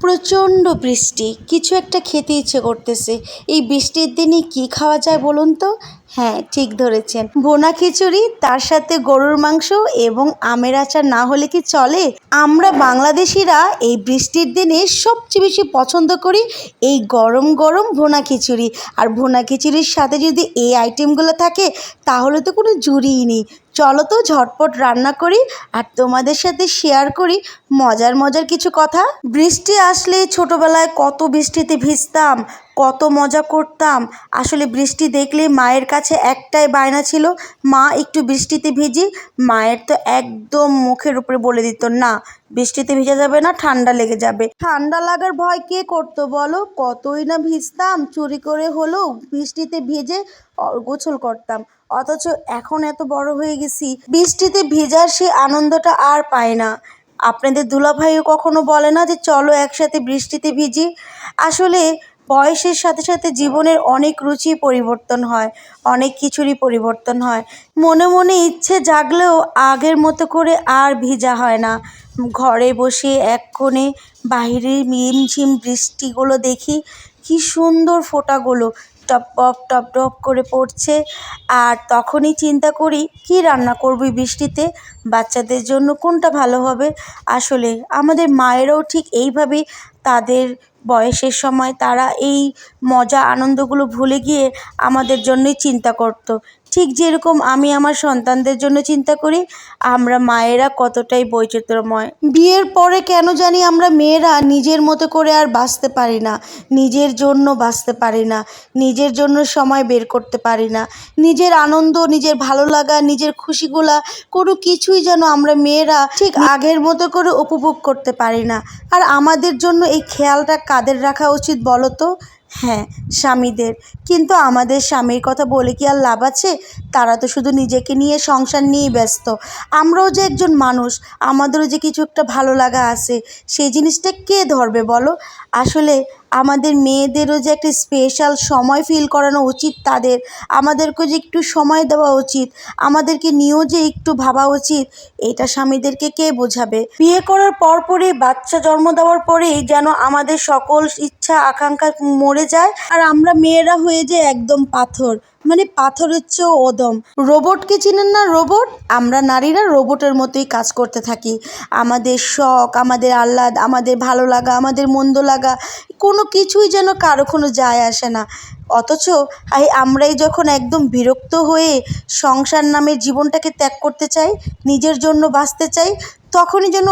প্রচণ্ড বৃষ্টি, কিছু একটা খেতে ইচ্ছে করতেছে। এই বৃষ্টির দিনে কি খাওয়া যায় বলুন তো? হ্যাঁ ঠিক ধরেছেন। বোনা খিচুড়ি, তার সাথে গরুর মাংস এবং আমের আচার না হলে কি চলে? আমরা বাংলাদেশিরা এই বৃষ্টির দিনে সবচেয়ে বেশি পছন্দ করি এই গরম গরম ভোনা খিচুড়ি। আর ভোনা খিচুড়ির সাথে যদি এই আইটেমগুলো থাকে, তাহলে তো কোনো জুড়িই নেই। চলো তো ঝটপট রান্না করি আর তোমাদের সাথে শেয়ার করি মজার মজার কিছু কথা। বৃষ্টি আসলে ছোটবেলায় কত বৃষ্টিতে ভিজতাম কত মজা করতাম। আসলে বৃষ্টি দেখলে মায়ের কাছে একটাই বায়না ছিল, মা, একটু বৃষ্টিতে ভিজি। মায়ের তো একদম মুখের উপরে বলে দিত, না, বৃষ্টিতে ভিজা যাবে না, ঠান্ডা লেগে যাবে। ঠান্ডা লাগার ভয় কে করতো বলো? কতই না ভিজতাম, চুরি করে হলেও বৃষ্টিতে ভিজে গোসল করতাম। অথচ এখন এত বড় হয়ে গেছি, বৃষ্টিতে ভিজার সেই আনন্দটা আর পায় না। আপনাদের দুলাভাইও কখনো বলে না যে, চলো একসাথে বৃষ্টিতে ভিজি। আসলে বয়সের সাথে সাথে জীবনের অনেক রুচি পরিবর্তন হয়, অনেক কিছুরই পরিবর্তন হয়। মনে মনে ইচ্ছে জাগলেও আগের মতো করে আর ভিজা হয় না। ঘরে বসে এক কোণে বাইরের ঝিম বৃষ্টিগুলো দেখি, কি সুন্দর ফোঁটাগুলো টপ টপ টপ টপ করে পড়ছে। আর তখনই চিন্তা করি, কি রান্না করবি বৃষ্টিতে? বাচ্চাদের জন্য কোনটা ভালো হবে? আসলে আমাদের মায়েরাও ঠিক এইভাবেই তাদের বয়সের সময় তারা এই মজা আনন্দগুলো ভুলে গিয়ে আমাদের জন্যই চিন্তা করতো। ঠিক যেরকম আমি আমার সন্তানদের জন্য চিন্তা করি, আমরা মায়েরা কতটাই বৈচিত্র্যময়। বিয়ের পরে কেন জানি আমরা মেয়েরা নিজের মতো করে আর বাঁচতে পারি না, নিজের জন্য বাঁচতে পারি না, নিজের জন্য সময় বের করতে পারি না। নিজের আনন্দ, নিজের ভালো লাগা, নিজের খুশিগুলা কোনো কিছুই যেন আমরা মেয়েরা ঠিক আগের মতো করে উপভোগ করতে পারি না। আর আমাদের জন্য এই খেয়ালটা কাদের রাখা উচিত বলো তো? হ্যাঁ স্বামীদের। কিন্তু আমাদের স্বামীর কথা বলে কি আর লাভ আছে? তারা তো শুধু নিজেকে নিয়ে সংসার নিয়েই ব্যস্ত। আমরাও যে একজন মানুষ আমাদেরও যে কিছু একটা ভালো লাগা আছে সেই জিনিসটা কে ধরবে বলো? আসলে আমাদের মেয়েদেরও যে একটা স্পেশাল সময় ফিল করানো উচিত তাদের, আমাদেরকেও যে একটু সময় দেওয়া উচিত, আমাদেরকে নিয়েও যে একটু ভাবা উচিত, এটা স্বামীদেরকে কে বোঝাবে? বিয়ে করার পরপরই বাচ্চা জন্ম দেওয়ার পরেই যেন আমাদের সকল ইচ্ছা, আকাঙ্ক্ষা মরে যায়। আর আমরা মেয়েরা হয়ে যে একদম পাথর। মানে পাথরের চেয়েও ওদম রোবটকে চিনেন না রোবট? আমরা নারীরা রোবটের মতোই কাজ করতে থাকি। আমাদের শখ, আমাদের আহ্লাদ, আমাদের ভালো লাগা, আমাদের মন্দ লাগা, কোনো কিছুই যেন কারও কোনো যায় আসে না। অথচ আমরাই যখন একদম বিরক্ত হয়ে সংসার নামের জীবনটাকে ত্যাগ করতে চাই, নিজের জন্য বাঁচতে চাই, তখনই যেন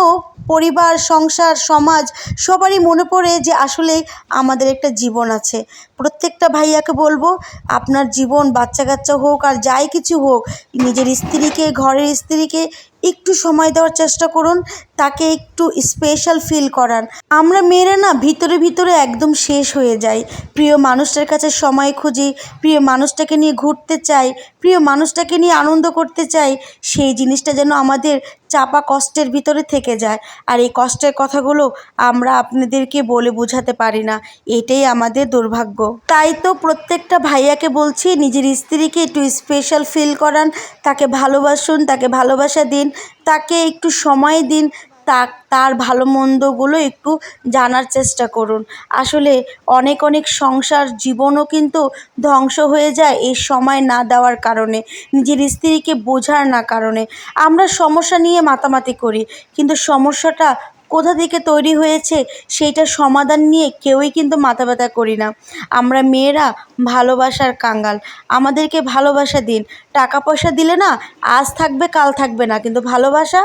পরিবার, সংসার, সমাজ সবারই মনে পড়ে যে আসলে আমাদের একটা জীবন আছে। প্রত্যেকটা ভাইয়াকে বলব, আপনার জীবন বাচ্চা কাচ্চা হোক আর যাই কিছু হোক, নিজের স্ত্রীকে, ঘরের স্ত্রীকে একটু সময় দেওয়ার চেষ্টা করুন, তাকে একটু স্পেশাল ফিল করান। আমরা মেয়েরা না ভিতরে ভিতরে একদম শেষ হয়ে যাই। প্রিয় মানুষটার কাছে সময় খুঁজি, প্রিয় মানুষটাকে নিয়ে ঘুরতে চাই, প্রিয় মানুষটাকে নিয়ে আনন্দ করতে চাই, সেই জিনিসটা যেন আমাদের চাপা কষ্টের ভিতরে থেকে যায়। আর এই কষ্টের কথাগুলো আমরা আপনাদেরকে বলে বোঝাতে পারি না। এটাই আমাদের দুর্ভাগ্য। তাই তো প্রত্যেকটা ভাইয়াকে বলছি, নিজের স্ত্রীকে একটু স্পেশাল ফিল করান, তাকে ভালোবাসুন, তাকে ভালোবাসা দিন, তাকে একটু সময় দিন তা তার ভালো মন্দগুলো একটু জানার চেষ্টা করুন। আসলে অনেক অনেক সংসার জীবনও কিন্তু ধ্বংস হয়ে যায় এই সময় না দেওয়ার কারণে, নিজের স্ত্রীকে বোঝার না কারণে। আমরা সমস্যা নিয়ে মাতামাতি করি, কিন্তু সমস্যাটা কোথা থেকে তৈরি হয়েছে সেইটার সমাধান নিয়ে কেউই কিন্তু মাথা ব্যথা করি না। আমরা মেয়েরা ভালোবাসার কাঙ্গাল। আমাদেরকে ভালোবাসা দিন। টাকা পয়সা দিলে না আজ থাকবে, কাল থাকবে না। কিন্তু ভালোবাসা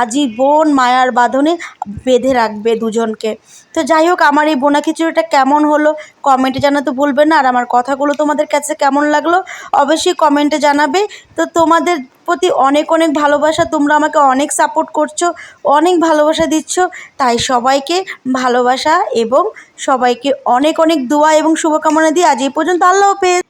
আজীবন মায়ার বাঁধনে বেঁধে রাখবে দুজনকে। তো যাই হোক, আমার এই বোনা খিচুড়িটা কেমন হলো কমেন্টে জানাতে ভুলবেন না। আর আমার কথাগুলো তোমাদের কাছে কেমন লাগল অবশ্যই কমেন্টে জানাবে। তো তোমাদের প্রতি অনেক অনেক ভালোবাসা, তোমরা আমাকে অনেক সাপোর্ট করছ, অনেক ভালোবাসা দিচ্ছ। তাই সবাইকে ভালোবাসা এবং সবাইকে অনেক অনেক দোয়া এবং শুভকামনা দিয়ে আজ এই পর্যন্ত আল্লাহ হাফেজ।